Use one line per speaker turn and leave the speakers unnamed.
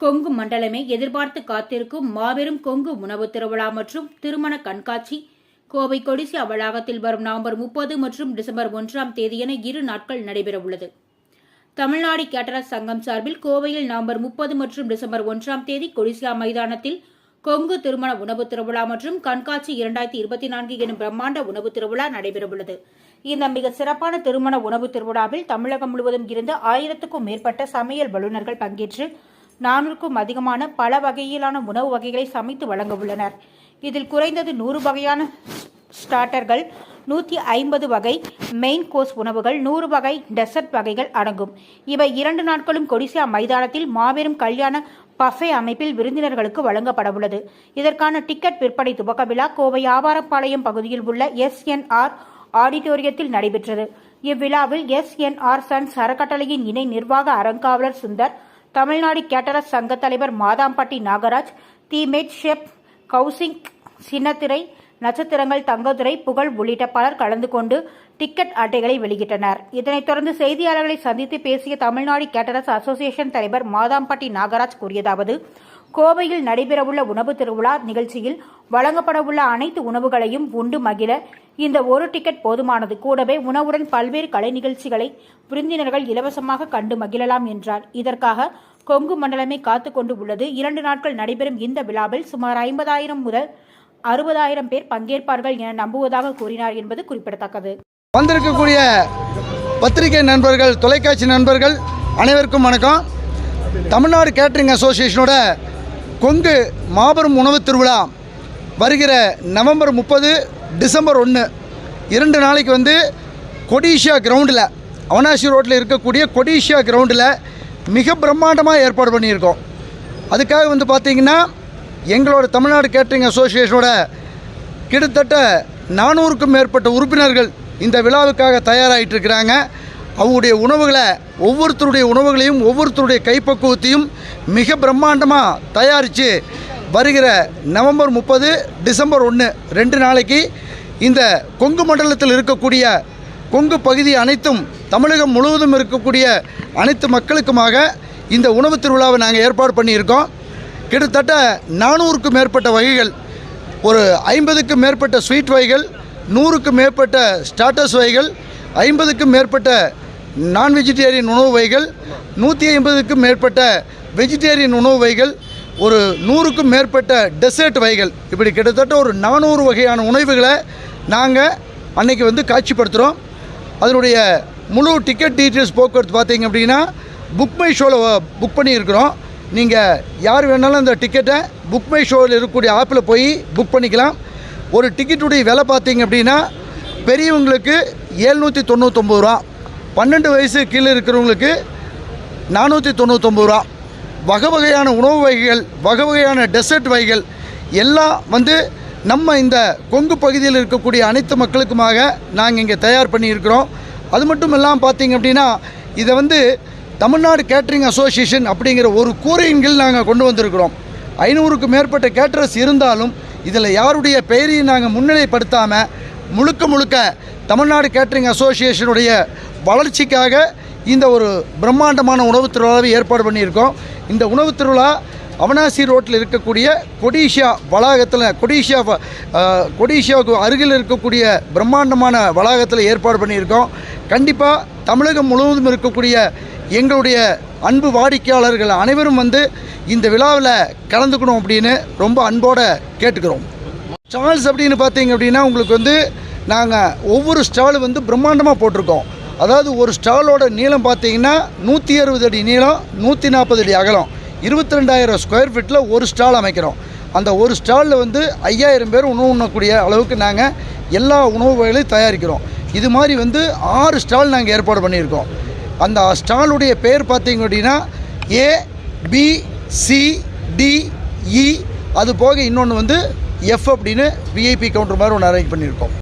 கொங்கு மண்டலமே எதிர்பார்த்து காத்திருக்கும் மாபெரும் கொங்கு உணவு திருவிழா மற்றும் திருமண கண்காட்சி. கோவை கொடிசியா வளாகத்தில் வரும் நவம்பர் முப்பது மற்றும் டிசம்பர் ஒன்றாம் தேதி என இரு நாட்கள் நடைபெறவுள்ளது. தமிழ்நாடு கேட்டரஸ் சங்கம் சார்பில் கோவையில் நவம்பர் முப்பது மற்றும் டிசம்பர் ஒன்றாம் தேதி கொடிசியா மைதானத்தில் கொங்கு திருமண உணவு திருவிழா மற்றும் கண்காட்சி இரண்டாயிரத்தி இருபத்தி நான்கு எனும் பிரம்மாண்ட உணவு திருவிழா நடைபெறவுள்ளது. இந்த மிக சிறப்பான திருமண உணவு திருவிழாவில் தமிழகம் முழுவதும் இருந்து ஆயிரத்துக்கும் மேற்பட்ட சமையல் வல்லுநர்கள் பங்கேற்று நானூறுக்கும் அதிகமான பல வகையிலான உணவு வகைகளை சமைத்து வழங்க உள்ளனர். இதில் குறைந்தது நூறு வகையான ஸ்டார்டர்கள் நூற்றி ஐம்பது வகை மெயின் கோர்ஸ் உணவுகள் நூறு வகை டெசர்ட் வகைகள் அடங்கும். இவை இரண்டு நாட்களும் கொடிசியா மைதானத்தில் மாபெரும் கல்யாண பஃபே அமைப்பில் விருந்தினர்களுக்கு வழங்கப்படவுள்ளது இதற்கான டிக்கெட் விற்பனை துவக்க விழா கோவை ஆவாரப்பாளையம் பகுதியில் உள்ள எஸ்என்ஆர் ஆடிட்டோரியத்தில் நடைபெற்றது. இவ்விழாவில் எஸ்என்ஆர் சன்ஸ் அறக்கட்டளையின் இணை நிர்வாக அறங்காவலர் சுந்தர் தமிழ்நாடு கேட்டரஸ் சங்க தலைவர் மாதாம்பட்டி நாகராஜ் தீமேட் ஷெப் கவுசிங் சின்னத்திரை நட்சத்திரங்கள் தங்கதுரை புகழ் உள்ளிட்ட பலர் கலந்து கொண்டு டிக்கெட் அட்டைகளை வெளியிட்டனர். இதனைத் தொடர்ந்து செய்தியாளர்களை சந்தித்து பேசிய தமிழ்நாடு கேட்டரஸ் அசோசியேஷன் தலைவர் மாதாம்பட்டி நாகராஜ் கூறியதாவது கோவையில் நடைபெறவுள்ள உணவு திருவிழா நிகழ்ச்சியில் வழங்கப்படவுள்ள அனைத்து உணவுகளையும் உண்டு மகிழ இந்த ஒரு டிக்கெட் போதுமானது. கூடவே உணவுடன் பல்வேறு கலை நிகழ்ச்சிகளை விருந்தினர்கள் இலவசமாக கண்டு மகிழலாம் என்றார். இதற்காக கொங்கு மண்டலமே காத்து கொண்டு உள்ளது. இரண்டு நாட்கள் நடைபெறும் இந்த விழாவில் சுமார் ஐம்பதாயிரம் முதல் அறுபதாயிரம் பேர் பங்கேற்பார்கள் என நம்புவதாக கூறினார் என்பது குறிப்பிடத்தக்கது.
வந்திருக்கக்கூடிய பத்திரிகை நண்பர்கள் தொலைக்காட்சி நண்பர்கள் அனைவருக்கும் வணக்கம். தமிழ்நாடு கேட்ரிங் அசோசியேஷனோட கொங்கு மாபெரும் உணவு திருவிழா வருகிற நவம்பர் முப்பது டிசம்பர் ஒன்று. இரண்டு நாளைக்கு வந்து கொடிஷியா கிரவுண்டில் அவனாசி ரோட்டில் இருக்கக்கூடிய கொடிஷியா கிரவுண்டில் மிக பிரம்மாண்டமாக ஏற்பாடு பண்ணியிருக்கோம். அதுக்காக வந்து பார்த்திங்கன்னா எங்களோட தமிழ்நாடு கேட்ரிங் அசோசியேஷனோட கிட்டத்தட்ட நானூறுக்கும் மேற்பட்ட உறுப்பினர்கள் இந்த விழாவுக்காக தயாராகிட்டுருக்கிறாங்க அவங்களுடைய உணவுகளை ஒவ்வொருத்தருடைய உணவுகளையும் ஒவ்வொருத்தருடைய கைப்பக்குவத்தையும் மிக பிரம்மாண்டமாக தயாரித்து வருகிற நவம்பர் முப்பது டிசம்பர் ஒன்று ரெண்டு நாளைக்கு இந்த கொங்கு மண்டலத்தில் இருக்கக்கூடிய கொங்கு பகுதி அனைத்தும் தமிழகம் முழுவதும் இருக்கக்கூடிய அனைத்து மக்களுக்குமாக இந்த உணவு திருவிழாவை நாங்கள் ஏற்பாடு பண்ணியிருக்கோம். கிட்டத்தட்ட நானூறுக்கும் மேற்பட்ட வகைகள் ஒரு ஐம்பதுக்கும் மேற்பட்ட ஸ்வீட் வகைகள் நூறுக்கும் மேற்பட்ட ஸ்டார்டர்ஸ் வகைகள் ஐம்பதுக்கும் மேற்பட்ட நான் வெஜிடேரியன் உணவு வகைகள் நூற்றி ஐம்பதுக்கும் மேற்பட்ட வெஜிடேரியன் உணவு வகைகள் ஒரு நூறுக்கும் மேற்பட்ட டெசர்ட் வகைகள். இப்படி கிட்டத்தட்ட ஒரு நானூறு வகையான உணவுகளை நாங்கள் அன்னைக்கு வந்து காட்சிப்படுத்துகிறோம் அதனுடைய முழு டிக்கெட் டீட்டெயில்ஸ் போக்குவரத்து பார்த்தீங்க அப்படின்னா புக் மை ஷோவில் புக் பண்ணியிருக்கிறோம். நீங்கள் யார் வேணாலும் அந்த டிக்கெட்டை புக் மை ஷோவில் இருக்கக்கூடிய ஆப்பில் போய் புக் பண்ணிக்கலாம். ஒரு டிக்கெட்டுடைய விலை பார்த்தீங்க அப்படின்னா பெரியவங்களுக்கு ஏழ்நூற்றி தொண்ணூத்தொம்பது ரூபா. பன்னெண்டு வயசு கீழே இருக்கிறவங்களுக்கு நானூற்றி தொண்ணூத்தொம்பது ரூபா. வகை வகையான உணவு வகைகள் வகை வகையான டெசர்ட் வகைகள் எல்லாம் வந்து நம்ம இந்த கொங்கு பகுதியில் இருக்கக்கூடிய அனைத்து மக்களுக்குமாக நாங்கள் இங்கே தயார் பண்ணியிருக்கிறோம். அது மட்டும் இல்லாமல் பார்த்தீங்க அப்படின்னா இதை வந்து தமிழ்நாடு கேட்ரிங் அசோசியேஷன் அப்படிங்கிற ஒரு கூரையின் கீழ் நாங்கள் கொண்டு வந்திருக்கிறோம். ஐநூறுக்கும் மேற்பட்ட கேட்டரஸ் இருந்தாலும் இதில் யாருடைய பெயரையும் நாங்கள் முன்னிலைப்படுத்தாமல் முழுக்க முழுக்க தமிழ்நாடு கேட்ரிங் அசோசியேஷனுடைய வளர்ச்சிக்காக இந்த ஒரு பிரம்மாண்டமான உணவுத் திருவிழாவை ஏற்பாடு பண்ணியிருக்கோம். இந்த உணவுத் திருவிழா அவனாசி ரோட்டில் இருக்கக்கூடிய கொடிஷியா வளாகத்தில் கொடிஷியா கொடிஷியாவுக்கு அருகில் இருக்கக்கூடிய பிரம்மாண்டமான வளாகத்தில் ஏற்பாடு பண்ணியிருக்கோம். கண்டிப்பாக தமிழகம் முழுவதும் இருக்கக்கூடிய எங்களுடைய அன்பு வாடிக்கையாளர்கள் அனைவரும் வந்து இந்த விழாவில் கலந்துக்கணும் அப்படின்னு ரொம்ப அன்போடு கேட்டுக்கிறோம். ஸ்டால்ஸ் அப்படின்னு பார்த்தீங்க அப்படின்னா உங்களுக்கு வந்து நாங்கள் ஒவ்வொரு ஸ்டால் வந்து பிரம்மாண்டமாக போட்டிருக்கோம். அதாவது ஒரு ஸ்டாலோட நீளம் பார்த்தீங்கன்னா நூற்றி அறுபது அடி நீளம் நூற்றி நாற்பது அடி அகலம். இருபத்தி ரெண்டாயிரம் ஸ்கொயர் ஃபீட்டில் ஒரு ஸ்டால் அமைக்கிறோம். அந்த ஒரு ஸ்டாலில் வந்து ஐயாயிரம் பேர் உணவு உண்ணக்கூடிய அளவுக்கு நாங்கள் எல்லா உணவு வகைகளையும் தயாரிக்கிறோம். இது மாதிரி வந்து ஆறு ஸ்டால் நாங்கள் ஏற்பாடு பண்ணியிருக்கோம். அந்த ஸ்டாலுடைய பேர் பார்த்தீங்க அப்படின்னா ஏ பி சி டிஇ அது போக இன்னொன்று வந்து எஃப் அப்படின்னு விஐபி கவுண்டர் மாதிரி ஒன்று அரேஞ்ச் பண்ணியிருக்கோம்.